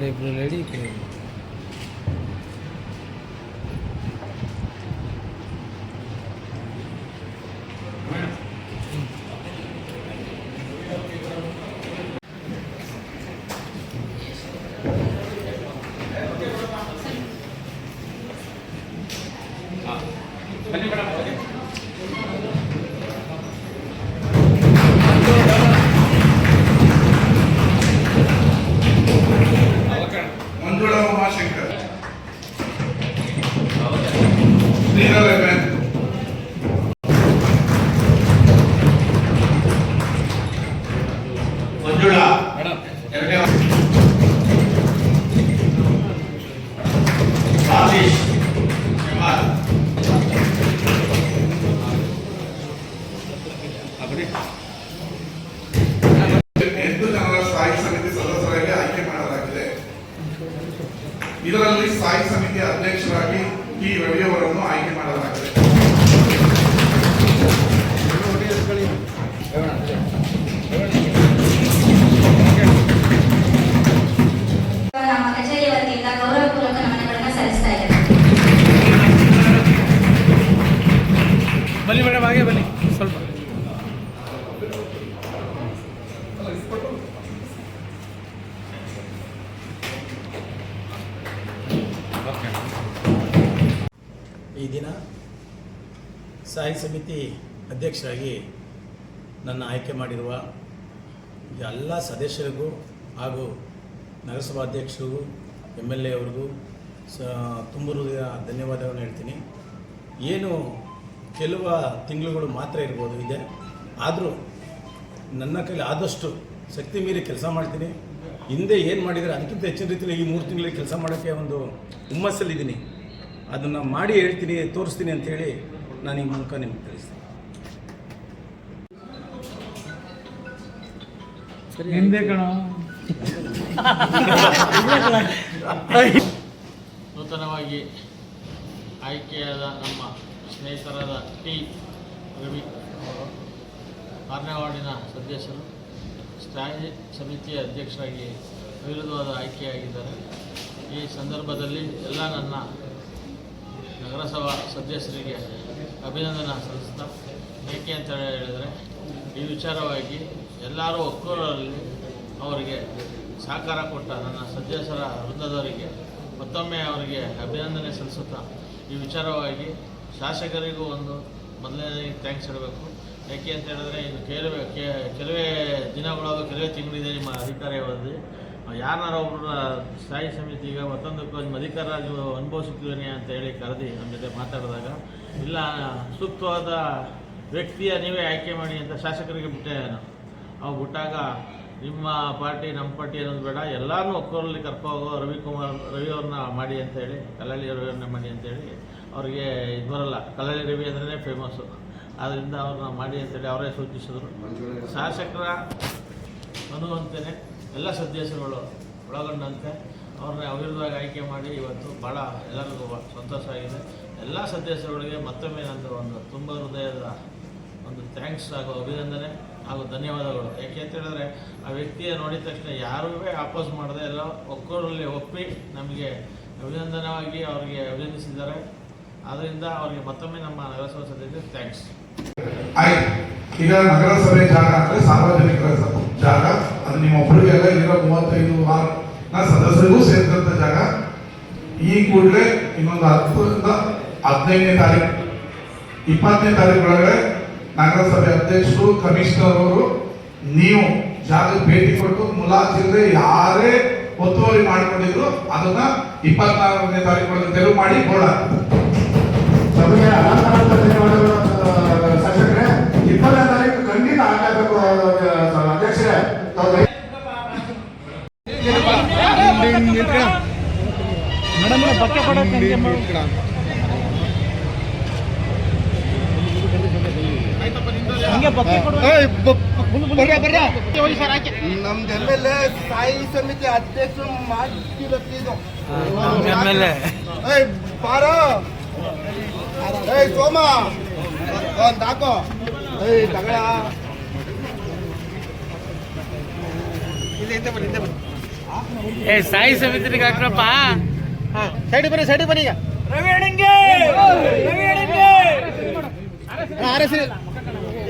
ఇక్కడ ఇప్పుడు లేడీ ఇక్కడ ಸ್ಥಾಯಿ ಸಮಿತಿಯ ಅಧ್ಯಕ್ಷರಾಗಿ ಟಿ ರವಿಯವರನ್ನು ಆಯ್ಕೆ ಮಾಡಲಾಗಿದೆ. ನಮ್ಮ ಕಚೇರಿ ವತಿಯಿಂದ ಗೌರವಪೂರ್ವಕ ನಮನಗಳನ್ನು ಸಲ್ಲಿಸ್ತಾ ಬನ್ನಿ ಮೇಡಮ್ ಹಾಗೆ ಬನ್ನಿ. ಸ್ವಲ್ಪ. ಸಾಯಿ ಸಮಿತಿ ಅಧ್ಯಕ್ಷರಾಗಿ ನನ್ನ ಆಯ್ಕೆ ಮಾಡಿರುವ ಎಲ್ಲ ಸದಸ್ಯರಿಗೂ ಹಾಗೂ ನಗರಸಭಾಧ್ಯಕ್ಷರಿಗೂ ಎಂ ಎಲ್ ಎ ಅವ್ರಿಗೂ ಸ ತುಂಬ ಹೃದಯ ಧನ್ಯವಾದಗಳನ್ನು ಹೇಳ್ತೀನಿ. ಏನು ಕೆಲವು ತಿಂಗಳುಗಳು ಮಾತ್ರ ಇರ್ಬೋದು ಇದೆ. ಆದರೂ ನನ್ನ ಕೈಲಿ ಆದಷ್ಟು ಶಕ್ತಿ ಮೀರಿ ಕೆಲಸ ಮಾಡ್ತೀನಿ. ಹಿಂದೆ ಏನು ಮಾಡಿದರೆ ಅದಕ್ಕಿಂತ ಹೆಚ್ಚಿನ ರೀತಿಯಲ್ಲಿ ಈ ಮೂರು ತಿಂಗಳಿಗೆ ಕೆಲಸ ಮಾಡೋಕ್ಕೆ ಒಂದು ಹುಮ್ಮಸ್ಸಲ್ಲಿದ್ದೀನಿ. ಅದನ್ನು ಮಾಡಿ ಹೇಳ್ತೀನಿ, ತೋರಿಸ್ತೀನಿ ಅಂತೇಳಿ ನಾನು ಈ ಮೂಲಕ ನಿಮ್ಗೆ ತಿಳಿಸ್ತೀನಿ ಹಿಂದೆ ಕಣ ನೂತನವಾಗಿ ಆಯ್ಕೆಯಾದ ನಮ್ಮ ಸ್ನೇಹಿತರಾದ ಟಿ. ರವಿ ಅವರು ಆರನೇ ವಾರ್ಡಿನ ಸದಸ್ಯರು ಸ್ಥಾಯಿ ಸಮಿತಿಯ ಅಧ್ಯಕ್ಷರಾಗಿ ಅವಿರುದ್ಧವಾದ ಆಯ್ಕೆಯಾಗಿದ್ದಾರೆ. ಈ ಸಂದರ್ಭದಲ್ಲಿ ಎಲ್ಲ ನನ್ನ ನಗರಸಭಾ ಸದಸ್ಯರಿಗೆ ಅಭಿನಂದನೆ ಸಲ್ಲಿಸ್ತಾ ಏಕೆ ಅಂತ ಹೇಳಿದರೆ, ಈ ವಿಚಾರವಾಗಿ ಎಲ್ಲರೂ ಒಕ್ಕೂರಲ್ಲಿ ಅವರಿಗೆ ಸಹಕಾರ ಕೊಟ್ಟ ನನ್ನ ಸದಸ್ಯರ ವೃಂದದವರಿಗೆ ಮತ್ತೊಮ್ಮೆ ಅವರಿಗೆ ಅಭಿನಂದನೆ ಸಲ್ಲಿಸುತ್ತಾ ಈ ವಿಚಾರವಾಗಿ ಶಾಸಕರಿಗೂ ಒಂದು ಮೊದಲನೇ ಥ್ಯಾಂಕ್ಸ್ ಹೇಳಬೇಕು. ಯಾಕೆ ಅಂತ ಹೇಳಿದ್ರೆ, ಇನ್ನು ಕೆಲವೇ ಕೆಲವೇ ದಿನಗಳಾಗ ಕೆಲವೇ ತಿಂಗಳಿದೆ ನಿಮ್ಮ ಅಧಿಕಾರ ಅವಧಿ ಯಾರನ್ನಾರ ಒಬ್ಬರು ಸ್ಥಾಯಿ ಸಮಿತಿಗೆ ಮತ್ತೊಂದಕ್ಕೂ ನಿಮ್ಮ ಅಧಿಕಾರ ನೀವು ಅನುಭವಿಸುತ್ತೀರಿ ಅಂತ ಹೇಳಿ ಕರೆದಿ, ನಮ್ಮ ಜೊತೆ ಮಾತಾಡಿದಾಗ. ಇಲ್ಲ ಸೂಕ್ತವಾದ ವ್ಯಕ್ತಿಯ ನೀವೇ ಆಯ್ಕೆ ಮಾಡಿ ಅಂತ ಶಾಸಕರಿಗೆ ಬಿಟ್ಟೆ ನಾನು. ಅವು ಬಿಟ್ಟಾಗ ನಿಮ್ಮ ಪಾರ್ಟಿ, ನಮ್ಮ ಪಾರ್ಟಿ ಅನ್ನೋದು ಬೇಡ ಎಲ್ಲರನ್ನೂ ಒಕ್ಕೋರಲ್ಲಿ ಕರ್ಕೋಗೋ ರವಿಕುಮಾರ್ ರವಿ ಅವ್ರನ್ನ ಮಾಡಿ ಅಂತೇಳಿ ಕಲ್ಲಳ್ಳಿ ರವಿಯವ್ರನ್ನ ಮಾಡಿ ಅಂತೇಳಿ ಅವ್ರಿಗೆ ಇದು ಬರಲ್ಲ. ಕಲ್ಲಳ್ಳಿ ರವಿ ಅಂದ್ರೇ ಫೇಮಸ್ಸು ಆದ್ದರಿಂದ ಅವ್ರನ್ನ ಮಾಡಿ ಅಂತೇಳಿ ಅವರೇ ಸೂಚಿಸಿದ್ರು. ಶಾಸಕರ ಅನ್ನುವಂತೆಯೇ ಎಲ್ಲ ಸದಸ್ಯರುಗಳು ಒಳಗೊಂಡಂತೆ. ಅವ್ರನ್ನ ಅವಿರೋಧವಾಗಿ ಆಯ್ಕೆ ಮಾಡಿ ಇವತ್ತು ಭಾಳ ಎಲ್ಲರಿಗೂ ಸಂತೋಷ ಆಗಿದೆ. ಎಲ್ಲ ಸದಸ್ಯರುಗಳಿಗೆ ಮತ್ತೊಮ್ಮೆ ನಂದು ಒಂದು ತುಂಬ ಹೃದಯದ ಒಂದು ಥ್ಯಾಂಕ್ಸ್ ಹಾಗೂ ಅಭಿನಂದನೆ ಹಾಗೂ ಧನ್ಯವಾದಗಳು. ಯಾಕೆ ಅಂತ ಹೇಳಿದ್ರೆ, ಆ ವ್ಯಕ್ತಿಯ ನೋಡಿದ ತಕ್ಷಣ ಯಾರೂ ಆಪೋಸ್ ಮಾಡದೆ ಎಲ್ಲ ಒಕ್ಕೂರಲ್ಲಿ ಒಪ್ಪಿ ನಮಗೆ ಅಭಿನಂದನವಾಗಿ ಅವರಿಗೆ ಅಭಿನಂದಿಸಿದ್ದಾರೆ. ಆದ್ದರಿಂದ ಅವರಿಗೆ ಮತ್ತೊಮ್ಮೆ ನಮ್ಮ ನಗರಸಭಾ ಸದಸ್ಯರಿಗೆ ಥ್ಯಾಂಕ್ಸ್ ಈಗ ನಗರಸಭೆ ಜಾಗ ಅಂದ್ರೆ ಸಾರ್ವಜನಿಕರ ಜಾಗ. ಅದು ನಿಮ್ಮ ಒಬ್ಬರಿಗೆಲ್ಲ ಇರೋ ಮೂವತ್ತೈದು ಸದಸ್ಯರಿಗೂ ಸೇರಿದಂತ ಜಾಗ. ಈ ಕೂಡಲೇ ಇನ್ನೊಂದು ಹತ್ತರಿಂದ ಹದಿನೈದನೇ ತಾರೀಕು ಇಪ್ಪತ್ತನೇ ತಾರೀಕು ಒಳಗಡೆ ನಗರಸಭೆ ಅಧ್ಯಕ್ಷರು ಕಮಿಷನರ್ ಅವರು ನೀವು ಜಾಗಕ್ಕೆ ಭೇಟಿ ಕೊಟ್ಟು ಮುಲಾಜಿಲ್ಲದೆ ಯಾರೇ ಒತ್ತುವರಿ ಮಾಡಿಕೊಂಡಿದ್ರು ಅದನ್ನ ಇಪ್ಪತ್ನಾಲ್ಕನೇ ತಾರೀಕು ಒಳಗೆ ತೆರವು ಮಾಡಿ ಬೋರ್ಡ್ ಹಾಕ್ತಾರೆ. ಸಭೆಗೆ ಅನಂತರ ಧನ್ಯವಾದಗಳು ಶಾಸಕರೇ ಇಪ್ಪತ್ತನೇ ತಾರೀಕು ಖಂಡಿತ ಆಗಬೇಕು ಅಧ್ಯಕ್ಷರೇ ಮೇಡಮ್ ಹಂಗೆ ಮಾಡು. ಹಂಗೆ ಬಕ್ಕೆ ಕೊಡು ನಮ್ದು ಎಂ ಎಲ್ ಎ ಸ್ಥಾಯಿ ಸಮಿತಿ ಅಧ್ಯಕ್ಷರು ಮಾಡ್ತಿರತ್ತಿದ್ದು ಆಮೇಲೆ ಏಯ್ ಬಾರ. ಏಯ್ ಸೋಮ. ಒಂದ್ ಹಾಕೋ ಏಯ್ ತಗಳ ಏ ಸಾಯಿ ಸಮಿತಿಗೆ ಹಾಕ್ರಪ್ಪ. ಸೈಡ್ ಬನ್ನಿ ಸೈಡ್ ಬನ್ನಿ ಈಗ. ರವಿ ಅಡಂಗೆ ರವಿ ಅಡಂಗೆ ಅರಸಿ